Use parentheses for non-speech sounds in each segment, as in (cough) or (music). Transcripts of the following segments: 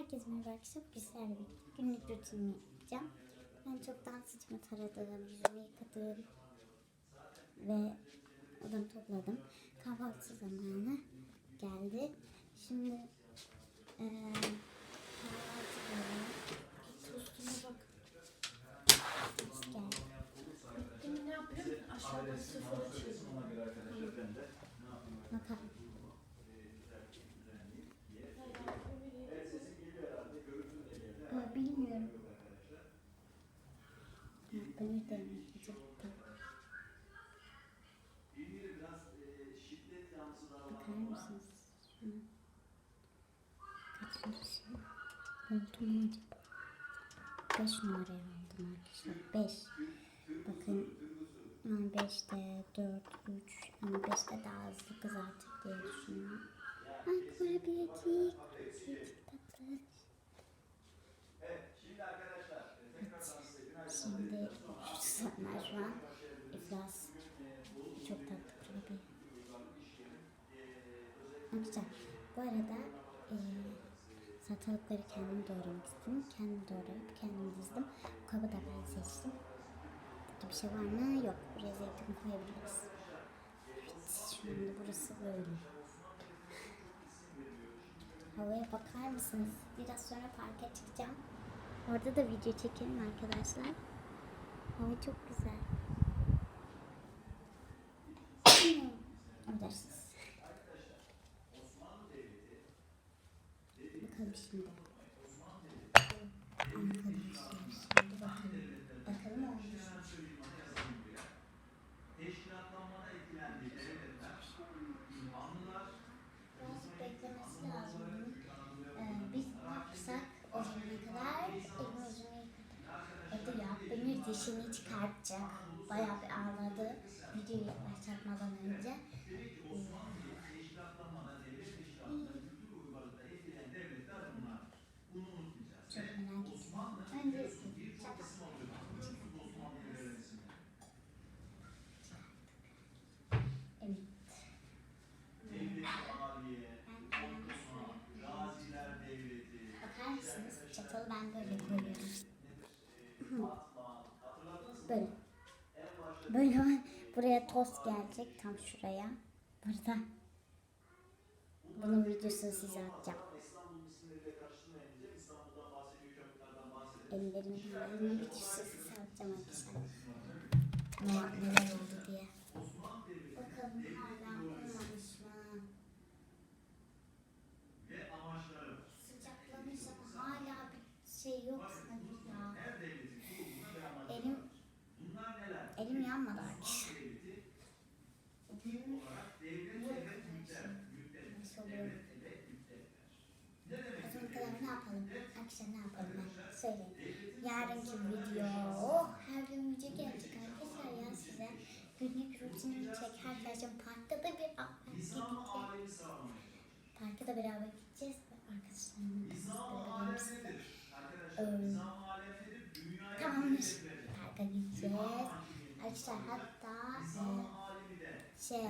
Herkese merhaba arkadaşlar. Bugün sizlerle birlikte günlük rutinimi yapacağım. Ben çoktan saçımı taradım, yüzümü yıkadım ve odamı topladım. Kahvaltı zamanı geldi. Şimdi eee kahvaltı zamanı. Tostuma bak. Tost geldi. Şimdi ne yapıyorum? Aşağıda sıfırı çiziyorum. Bakalım. Aa, bilmiyorum. Ha, Ömür de yapacaktım. Bakar mısınız? Şuna. Kaçıncı oldu mu acaba? 5 numaraya aldım arkadaşlar. 5. Bakın 5'te 4, 3 ama 5'te daha hızlı kızartır diye düşünüyorum. Ay kurabiyecik. Kurabiyecik tatlı. Şimdi susamlar şu an iflas. Çok tatlı kurabiye. Arkadaşlar bu arada salatalıkları kendim doğramak istedim. Kendim doğrayıp kendim dizdim. Kabı da ben seçtim. Burada bir şey var mı? Yok. Buraya zeytin koyabiliriz. Evet, şu burası böyle. (laughs) Havaya bakar mısınız? Biraz sonra parka çıkacağım. Orada da video çekelim arkadaşlar. Hava çok güzel. (laughs) Affedersiniz. Bakalım şimdi. Bakalım. Olmuş. Ee, kadar elimi yüzümü yıkadık. Hadi ya Demir dişini çıkartacak. Bayağı bir ağladı. Videoyu başlatmadan önce. Çok şöyle Bakar mısınız? Çatalı ben böyle. Böyle. Böyle buraya tost gelecek tam şuraya. Burada. Bunun videosunu size atacağım. Halini videosunu size atacağım arkadaşlar. Ne, neler oldu diye. Bakalım hala olmamış mı? Sıcaklamış ama hala bir şey yok sanki ya. Elim, elim yanmadı arkadaşlar. Nasıl oluyor? O zaman kadar ne yapalım? Arkadaşlar ne yapalım ben söyleyin. Yarınki video, oh, her gün video gelecek arkadaşlar ya size. Günlük rutinimi çekerken parkta da bir. Parka da beraber gideceğiz ve arkadaşlarımla. Ee, tamamdır. Parka gideceğiz. Arkadaşlar hatta e, şey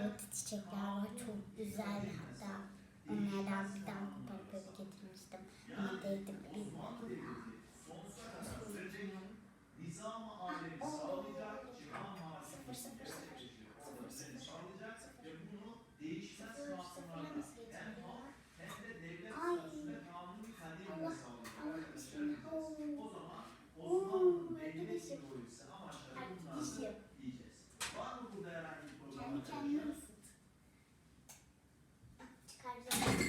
evet çiçekler var çok güzel hatta onlardan bir tane koparıp eve getirmiştim. Ama değdim bilmiyorum ya. Ah, oldu. Sıfır sıfır sıfır. Sıfır sıfır. Sıfır. Sıfır sıfıra nasıl getiriyor? Ay. Allah Allah bismillah. Oo, arkadaşım. Arkadaşım. Kendi kendine ısıt. Çıkaracağım. Evet,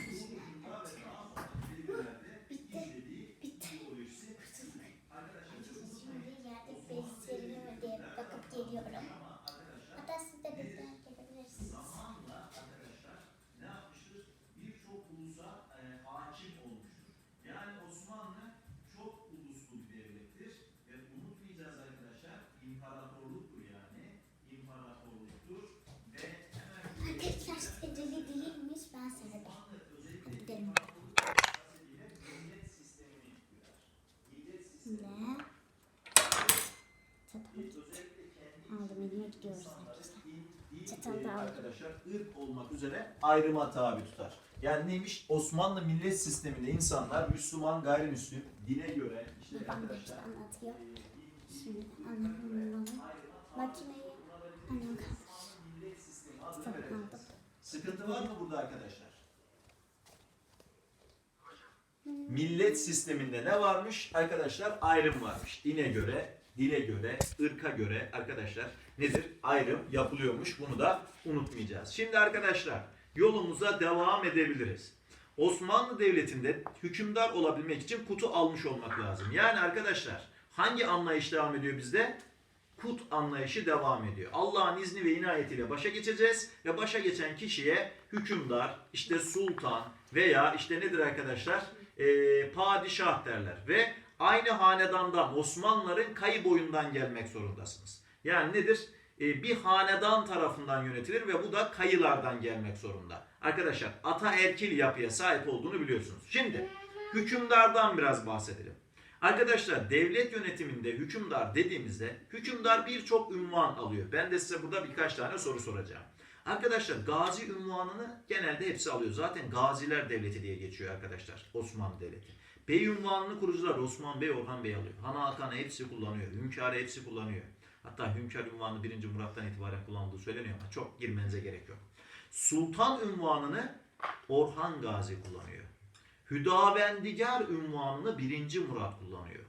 çıkardım. Bitti. Bitti. Kurtulduk. Arkadaşlar şimdi yerde bez serini mi diye bakıp geliyorum. Hatta siz de bizden gelebilirsiniz. ne yapmıştır? Birçok ulusa e, hakim olmuştur. Yani Osmanlı çok uluslu bir devlettir ve unutmayacağız arkadaşlar imparatorluktur yani imparatorluktur ve hemen Arkadaşlar secili değilmiş ben sevdim. Hadi gidelim. millet sistemini kurar. Millet Şimdi çatal gidiyoruz arkadaşlar. Irk olmak üzere ayrıma tabi tutar. Yani neymiş? Osmanlı millet sisteminde insanlar Müslüman, gayrimüslim, dine göre işte arkadaşlar. anlatıyor. Şimdi Makineyi annem kalmış. Sıkıntı var mı burada arkadaşlar? Millet sisteminde ne varmış? Arkadaşlar ayrım varmış. Dine göre, dile göre, ırka göre arkadaşlar nedir? Ayrım yapılıyormuş. Bunu da unutmayacağız. Şimdi arkadaşlar yolumuza devam edebiliriz. Osmanlı Devleti'nde hükümdar olabilmek için kutu almış olmak lazım. Yani arkadaşlar hangi anlayış devam ediyor bizde? Kut anlayışı devam ediyor. Allah'ın izni ve inayetiyle başa geçeceğiz ve başa geçen kişiye hükümdar, işte sultan veya işte nedir arkadaşlar? Ee, padişah derler ve aynı hanedandan Osmanlıların kayı boyundan gelmek zorundasınız. Yani nedir? Ee, bir hanedan tarafından yönetilir ve bu da kayılardan gelmek zorunda. Arkadaşlar ataerkil yapıya sahip olduğunu biliyorsunuz. Şimdi hükümdardan biraz bahsedelim. Arkadaşlar devlet yönetiminde hükümdar dediğimizde hükümdar birçok ünvan alıyor. Ben de size burada birkaç tane soru soracağım. Arkadaşlar gazi ünvanını genelde hepsi alıyor. Zaten gaziler devleti diye geçiyor arkadaşlar Osmanlı Devleti. Bey ünvanını kurucular Osman Bey, Orhan Bey alıyor. Han Hakan'ı hepsi kullanıyor. Hünkârı hepsi kullanıyor. Hatta hünkâr ünvanı 1. Murat'tan itibaren kullanıldığı söyleniyor ama çok girmenize gerek yok. Sultan ünvanını Orhan Gazi kullanıyor. Hüdavendigar ünvanını 1. Murat kullanıyor.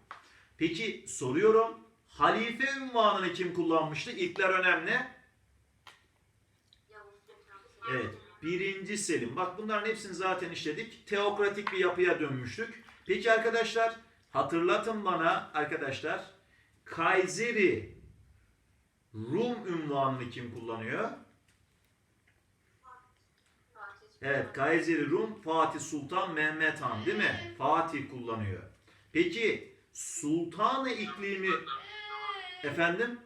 Peki soruyorum. Halife ünvanını kim kullanmıştı? İlkler önemli. Evet. Birinci Selim. Bak bunların hepsini zaten işledik. Teokratik bir yapıya dönmüştük. Peki arkadaşlar hatırlatın bana arkadaşlar. Kayseri Rum ünvanını kim kullanıyor? Evet, Kayseri Rum Fatih Sultan Mehmet Han değil mi? Fatih kullanıyor. Peki Sultanı iklimi efendim?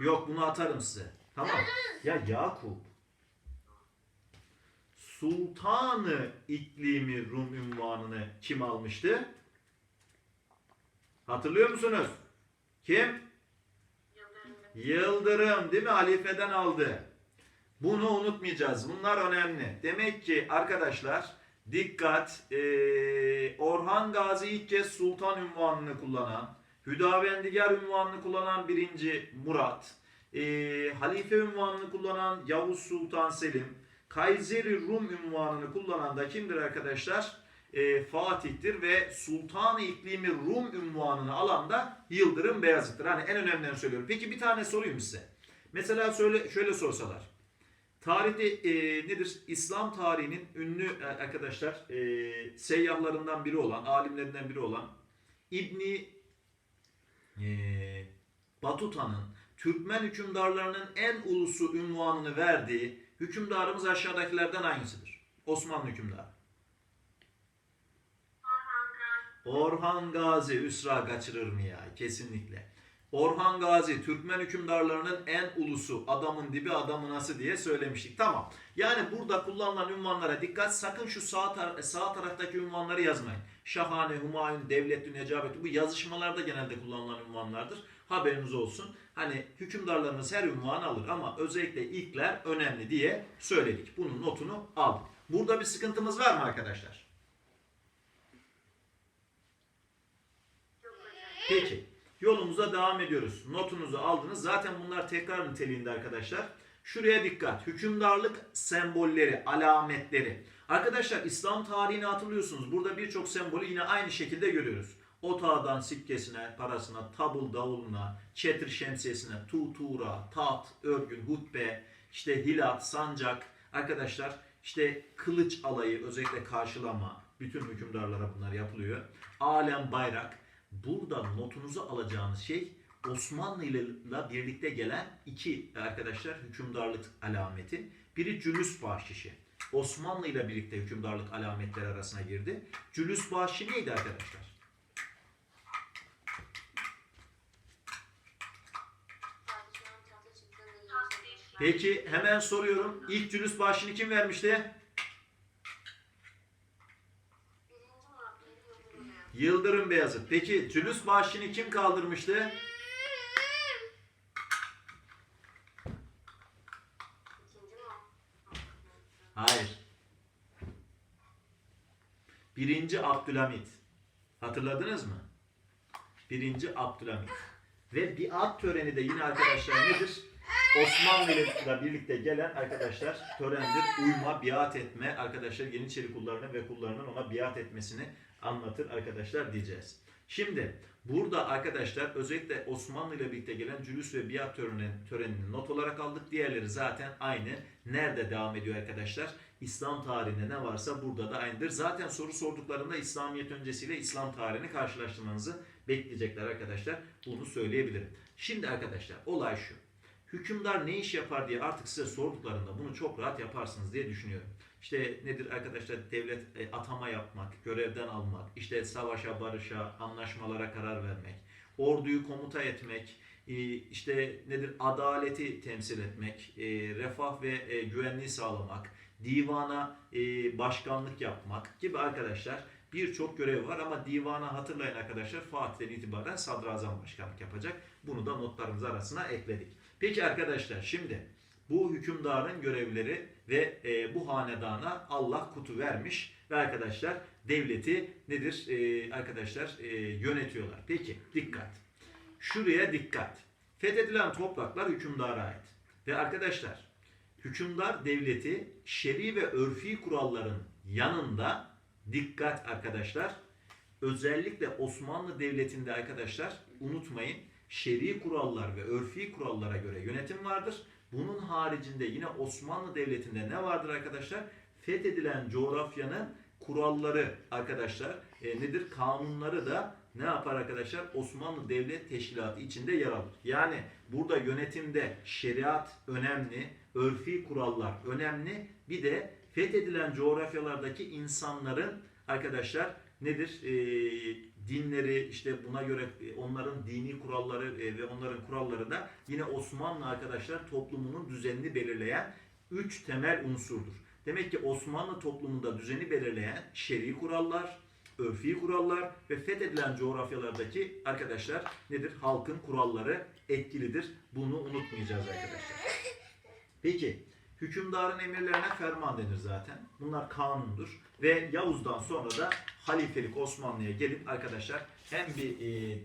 Yok bunu atarım size. Tamam. Ya Yakup. Sultanı iklimi Rum ünvanını kim almıştı? Hatırlıyor musunuz? Kim? Yıldırım değil mi? Halifeden aldı. Bunu unutmayacağız. Bunlar önemli. Demek ki arkadaşlar dikkat. Ee, Orhan Gazi ilk kez sultan ünvanını kullanan, Hüdavendigar ünvanını kullanan birinci Murat, ee, Halife ünvanını kullanan Yavuz Sultan Selim, Kayseri Rum ünvanını kullanan da kimdir arkadaşlar? Ee, Fatih'tir ve Sultan-ı İklimi Rum ünvanını alan da Yıldırım Beyazıt'tır. Hani en önemlilerini söylüyorum. Peki bir tane sorayım size. Mesela şöyle, şöyle sorsalar. Tarihte e, nedir? İslam tarihinin ünlü e, arkadaşlar e, seyyahlarından biri olan, alimlerinden biri olan İbni e, Batuta'nın Türkmen hükümdarlarının en ulusu ünvanını verdiği hükümdarımız aşağıdakilerden hangisidir? Osmanlı hükümdarı. Orhan Gazi üsra kaçırır mı ya? Kesinlikle. Orhan Gazi Türkmen hükümdarlarının en ulusu adamın dibi adamın nası diye söylemiştik. Tamam. Yani burada kullanılan ünvanlara dikkat. Sakın şu sağ, tar- sağ taraftaki ünvanları yazmayın. Şahane, Humayun, Devletli, Necabetli bu yazışmalarda genelde kullanılan ünvanlardır. Haberiniz olsun. Hani hükümdarlarımız her ünvanı alır ama özellikle ilkler önemli diye söyledik. Bunun notunu aldık. Burada bir sıkıntımız var mı arkadaşlar? Peki. Yolumuza devam ediyoruz. Notunuzu aldınız. Zaten bunlar tekrar niteliğinde arkadaşlar. Şuraya dikkat. Hükümdarlık sembolleri, alametleri. Arkadaşlar İslam tarihini hatırlıyorsunuz. Burada birçok sembolü yine aynı şekilde görüyoruz. Otağdan sikkesine, parasına, tabul davuluna, çetir şemsiyesine, tutura, tat, örgün, hutbe, işte hilat, sancak. Arkadaşlar işte kılıç alayı özellikle karşılama. Bütün hükümdarlara bunlar yapılıyor. Alem bayrak. Burada notunuzu alacağınız şey Osmanlı ile birlikte gelen iki arkadaşlar hükümdarlık alameti. Biri cülüs bahşişi. Osmanlı ile birlikte hükümdarlık alametleri arasına girdi. Cülüs bahşişi neydi arkadaşlar? Peki hemen soruyorum. İlk cülüs bahşişini kim vermişti? Yıldırım Beyazıt. Peki cülüs bahşişini kim kaldırmıştı? Hayır. Birinci Abdülhamit. Hatırladınız mı? Birinci Abdülhamit. Ve biat töreni de yine arkadaşlar nedir? Osmanlı birlikte gelen arkadaşlar törendir. Uyma, biat etme arkadaşlar Yeniçeri kullarının ve kullarının ona biat etmesini anlatır arkadaşlar diyeceğiz. Şimdi burada arkadaşlar özellikle Osmanlı ile birlikte gelen cülüs ve biat töreni, törenini not olarak aldık. Diğerleri zaten aynı. Nerede devam ediyor arkadaşlar? İslam tarihinde ne varsa burada da aynıdır. Zaten soru sorduklarında İslamiyet öncesiyle İslam tarihini karşılaştırmanızı bekleyecekler arkadaşlar. Bunu söyleyebilirim. Şimdi arkadaşlar olay şu. Hükümdar ne iş yapar diye artık size sorduklarında bunu çok rahat yaparsınız diye düşünüyorum. İşte nedir arkadaşlar devlet e, atama yapmak, görevden almak, işte savaşa, barışa, anlaşmalara karar vermek, orduyu komuta etmek, e, işte nedir adaleti temsil etmek, e, refah ve güvenliği sağlamak, divana başkanlık yapmak gibi arkadaşlar birçok görev var ama divana hatırlayın arkadaşlar Fatih'ten itibaren sadrazam başkanlık yapacak. Bunu da notlarımız arasına ekledik. Peki arkadaşlar şimdi bu hükümdarın görevleri ve e, bu hanedana Allah kutu vermiş ve arkadaşlar devleti nedir E, arkadaşlar e, yönetiyorlar. Peki dikkat. Şuraya dikkat. Fethedilen topraklar hükümdara ait. Ve arkadaşlar hükümdar devleti şer'i ve örfi kuralların yanında dikkat arkadaşlar özellikle Osmanlı Devleti'nde arkadaşlar unutmayın şer'i kurallar ve örfi kurallara göre yönetim vardır. Bunun haricinde yine Osmanlı Devleti'nde ne vardır arkadaşlar? Fethedilen coğrafyanın kuralları arkadaşlar e, nedir? Kanunları da ne yapar arkadaşlar? Osmanlı Devlet Teşkilatı içinde yer alır. Yani burada yönetimde şeriat önemli, örfi kurallar önemli. Bir de fethedilen coğrafyalardaki insanların arkadaşlar nedir? E, dinleri işte buna göre e, onların dini kuralları e, ve onların kuralları da yine Osmanlı arkadaşlar toplumunun düzenini belirleyen üç temel unsurdur. Demek ki Osmanlı toplumunda düzeni belirleyen şer'i kurallar, örfi kurallar ve fethedilen coğrafyalardaki arkadaşlar nedir? Halkın kuralları etkilidir. Bunu unutmayacağız arkadaşlar. Peki hükümdarın emirlerine ferman denir zaten. Bunlar kanundur. Ve Yavuz'dan sonra da halifelik Osmanlı'ya gelip arkadaşlar hem bir e,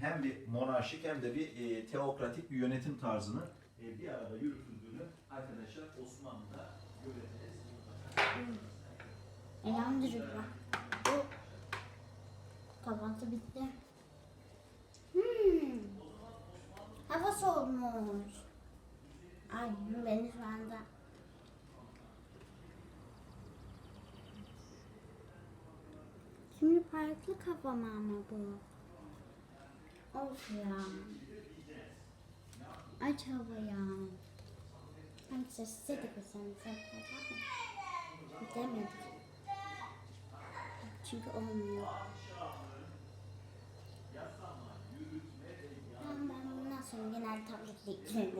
hem bir monarşik hem de bir e, teokratik bir yönetim tarzını e, bir arada yürütüldüğünü arkadaşlar Osmanlı'da göreceğiz. Elhamdülillah. Bu kahvaltı bitti. Hmm. Hava soğumuş. Ay beni şu anda Şimdi farklı kafam ama bu. Of ya. Aç hava ya. Hangisi size de kızarım. Demedik. Çünkü olmuyor. Ben, ben bundan sonra genel tabletle ilgilenirim.